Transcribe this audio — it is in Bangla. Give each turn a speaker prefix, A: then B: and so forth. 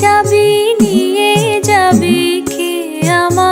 A: চাবি নিয়ে যাবি কে আমার